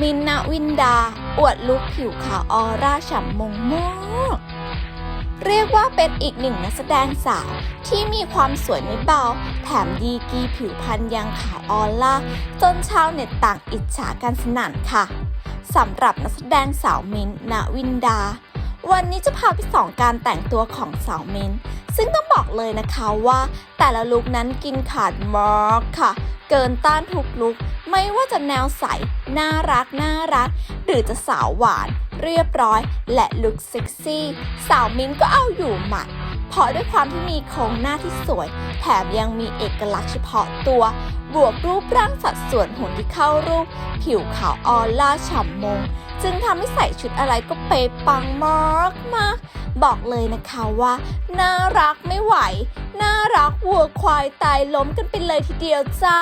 มินท์นาวินดา อวดลุคผิวขาวออร่าฉ่ำมงมากเรียกว่าเป็นอีกหนึ่งนักแสดงสาวที่มีความสวยไม่เบา แถมดีกีผิวพรรณยังขาวออร่า จนชาวเน็ตต่างอิจฉากันสนั่นค่ะสำหรับนักแสดงสาวมินนาวินดา วันนี้จะพาไปส่องการแต่งตัวของสาวมิน ซึ่งต้องบอกเลยนะคะว่า แต่ละลุคนั้นกินขาดมากค่ะ เกินต้านทุกลุค ไม่ว่าจะแนวใส น่ารัก น่ารัก หรือจะสาวหวาน เรียบร้อย และลุคเซ็กซี่ สาวมิ้นก็เอาอยู่หมัด เพราะด้วยความที่มีโครงหน้าที่สวย แถมยังมีเอกลักษณ์เฉพาะตัว บวกรูปร่างสัดส่วนหุ่นที่เข้ารูป ผิวขาวออร่าฉ่ำมง จึงทำให้ใส่ชุดอะไรก็เป๊ะปังมากมากบอกเลยนะคะว่า น่ารักไม่ไหว น่ารักวัวควายตายล้มกันไปเลยทีเดียวจ้า